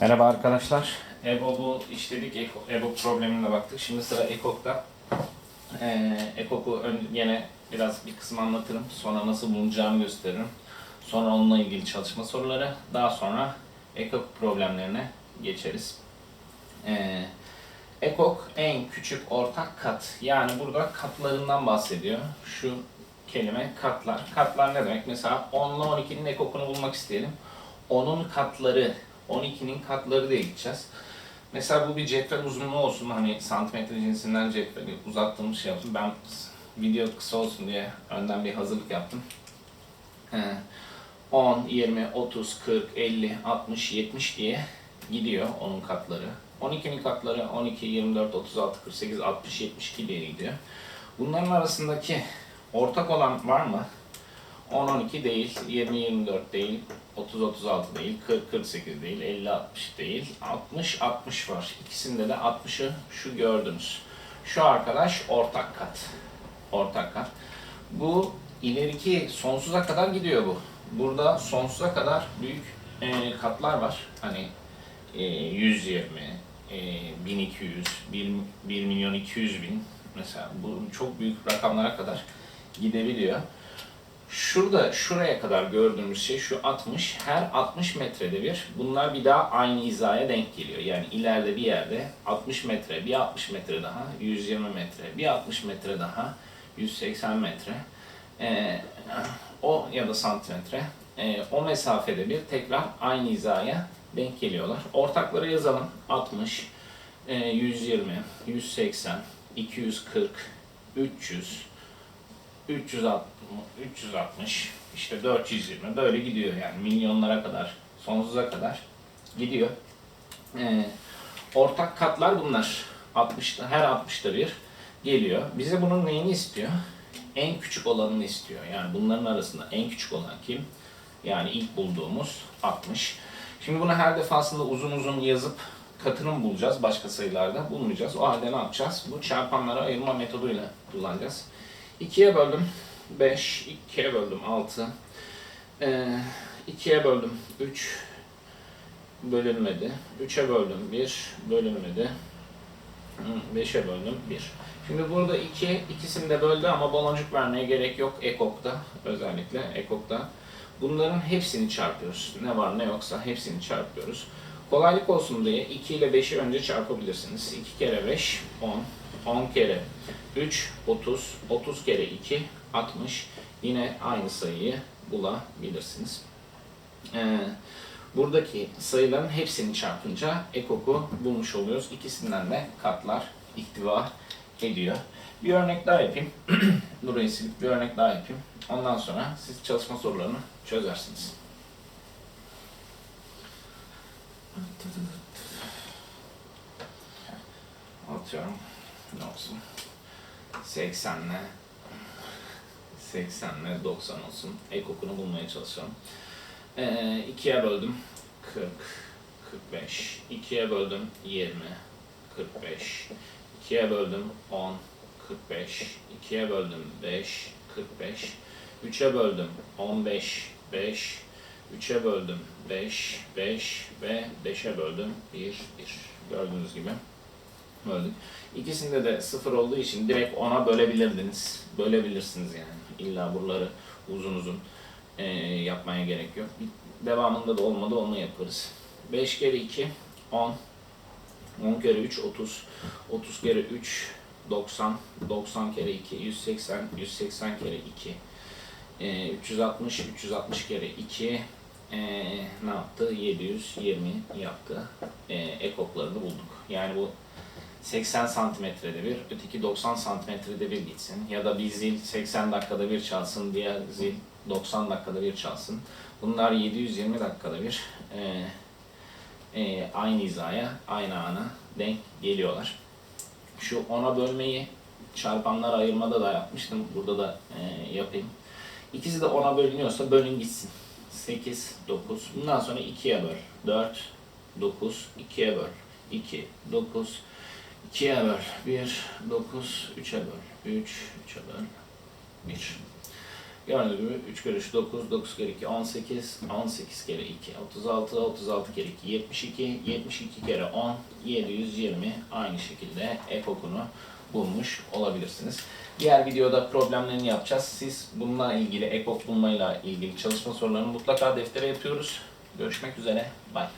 Merhaba arkadaşlar. EBOB'u işledik, EBOB problemine baktık. Şimdi sıra EKOK'ta. Ee, yine biraz bir kısım anlatırım. Sonra nasıl bulunacağını gösteririm. Sonra onunla ilgili çalışma soruları. Daha sonra EKOK problemlerine geçeriz. Ee, en küçük ortak kat. Yani burada katlarından bahsediyor. Şu kelime katlar. Katlar ne demek? Mesela 10 ile 12'nin ekokunu bulmak isteyelim. 10'un katları, 12'nin katları diye gideceğiz. Mesela bu bir cetvel uzunluğu olsun. Hani santimetre cinsinden cetveli uzattığım şey yaptım. Ben video kısa olsun diye önden bir hazırlık yaptım. Ee, 10, 20, 30, 40, 50, 60, 70 diye gidiyor onun katları. 12'nin katları 12, 24, 36, 48, 60, 72 diye gidiyor. Bunların arasındaki ortak olan var mı? 10-12 değil, 20-24 değil, 30-36 değil, 40-48 değil, 50-60 değil, 60-60 var. İkisinde de 60'ı şu gördünüz. Şu arkadaş ortak kat. Ortak kat. Bu ileriki sonsuza kadar gidiyor bu. Burada sonsuza kadar büyük e, katlar var. Hani e, 120, e, 1200, 1, 1 milyon 200 bin mesela bu çok büyük rakamlara kadar gidebiliyor. Şurada şuraya kadar gördüğümüz şey şu 60. Her 60 metrede bir bunlar bir daha aynı hizaya denk geliyor. Yani ileride bir yerde 60 metre, bir 60 metre daha, 120 metre, bir 60 metre daha, 180 metre. Ee, o ya da santimetre. Ee, o mesafede bir tekrar aynı hizaya denk geliyorlar. Ortakları yazalım. 60, e, 120, 180, 240, 300, 360, 360, işte 420 böyle gidiyor yani milyonlara kadar, sonsuza kadar gidiyor. Ee, ortak katlar bunlar. 60'ta, her 60'ta bir geliyor. Bize bunun neyini istiyor? En küçük olanını istiyor. Yani bunların arasında en küçük olan kim? Yani ilk bulduğumuz 60. Şimdi bunu her defasında uzun uzun yazıp katını bulacağız başka sayılarda? Bulmayacağız. O halde ne yapacağız? Bu çarpanları ayırma metoduyla kullanacağız. 2'ye böldüm 5, 2'ye böldüm 6, ee, 2'ye böldüm 3, bölünmedi. 3'e böldüm 1, bölünmedi. 5'e böldüm 1. Şimdi burada 2, ikisini de böldü ama baloncuk vermeye gerek yok ekokta özellikle ekokta. Bunların hepsini çarpıyoruz. Ne var ne yoksa hepsini çarpıyoruz. Kolaylık olsun diye 2 ile 5'i önce çarpabilirsiniz. 2 kere 5, 10. 10 kere 3, 30. 30 kere 2, 60. Yine aynı sayıyı bulabilirsiniz. Ee, buradaki sayıların hepsini çarpınca ekoku bulmuş oluyoruz. İkisinden de katlar ihtiva ediyor. Bir örnek daha yapayım. Burayı silip bir örnek daha yapayım. Ondan sonra siz çalışma sorularını çözersiniz. Atıyorum. Ne olsun? 80 ile 80 ile 90 olsun. Ekokunu bulmaya çalışalım. Ee, 2'ye böldüm 40, 45. 2'ye böldüm 20, 45. 2'ye böldüm 10, 45. 2'ye böldüm 5, 45. 3'e böldüm 15, 5. 3'e böldüm 5, 5 ve 5'e böldüm 1, 1. Gördüğünüz gibi böldük. İkisinde de sıfır olduğu için direkt ona bölebilirdiniz. Bölebilirsiniz yani. İlla buraları uzun uzun e, yapmaya gerek yok. Devamında da olmadı onu yaparız. 5 kere 2 10 10 kere 3 30 30 kere 3 90 90 kere 2 180 180 kere 2 e, 360 360 kere 2 e, ne yaptı? 720 yaptı. E, ekoklarını bulduk. Yani bu 80 santimetrede bir, öteki 90 santimetrede bir gitsin. Ya da bir zil 80 dakikada bir çalsın, diğer zil 90 dakikada bir çalsın. Bunlar 720 dakikada bir e, e, aynı hizaya, aynı ana denk geliyorlar. Şu ona bölmeyi çarpanlar ayırmada da yapmıştım. Burada da e, yapayım. İkisi de ona bölünüyorsa bölün gitsin. 8, 9. Bundan sonra 2'ye böl. 4, 9, 2'ye böl. 2, 9, 2'ye böl. 1, 9, 3'e böl. 3, 3'e böl. 1. Gördüğünüz gibi 3 kere 3 9, 9 kere 2 18, 18 kere 2 36, 36 kere 2 72, 72 kere 10 720 aynı şekilde ekokunu bulmuş olabilirsiniz. Diğer videoda problemlerini yapacağız. Siz bununla ilgili ekok bulmayla ilgili çalışma sorularını mutlaka deftere yapıyoruz. Görüşmek üzere. Bye.